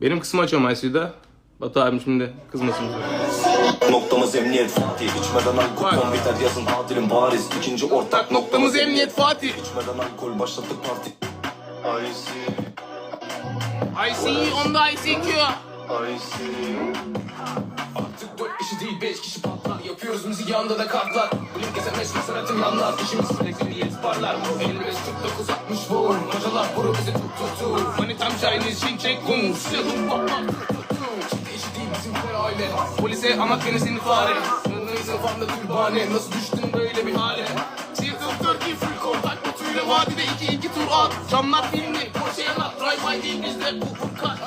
Benim kısmı açıyorum ICU'da. Batu abim şimdi kızmasın. Noktamız emniyet Fatih. İçmeden alkol Bak. son biter yazın adilim bariz. İkinci ortak Noktamız emniyet Fatih. İçmeden alkol başlattık parti. IC on the ICQ. Artık dört kişi değil beş kişi patlar. Yapıyoruz müzik yanında da kartlar. Blink SMS sanatım yanlar İşimiz flexibiliyet parlar. 55 49 60 boom Macalar buru bizi Kum Silahım bak bak değil bizimkiler aile. Polise anlat beni seni fare Sınırlıyız kafamda türbane Nasıl düştün böyle bir hale? Seattle Turkey full kontak Batuyla vadide iki iki tur at. Camlar filmli Porsche yanat Drive by değil bizde bu bu kat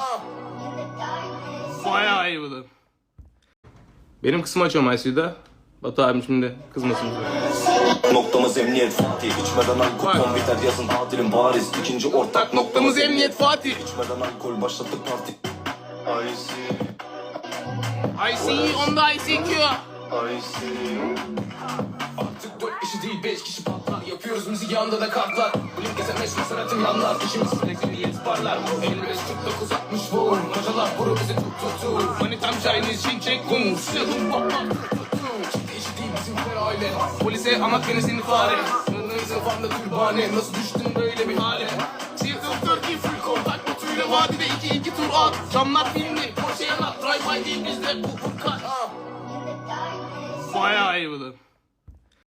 Bayağı iyi bu da. Benim kısmı açıyorum ICU'da. Batu abim şimdi kızmasın. Noktamız emniyet Fatih. İçmeden alkol biter yazın adilim bariz. İkinci ortak Noktamız emniyet Fatih. İçmeden alkol başlattık parti. IC on the ICQ. Artık dört kişi değil beş kişi patlar. Yapıyoruz müzik yanında da kartlar. Blink SMS sanatım yanlar. İşimiz flexibiliyet parlar 55 49 60 boom Macalar buru bizi tut tut tut. Manitam Chinese Çin çek kum Silahım bak bak aile Polise anlat beni seni fare. Sınırlıyız kafamda türbane Nasıl düştün böyle bir hale? Seattle Turkey full kontak Batuyla vadide iki iki tur at. Camlar filmli Porsche yanat Drive by değil bizde bu bu kat Bayağı iyi bu da.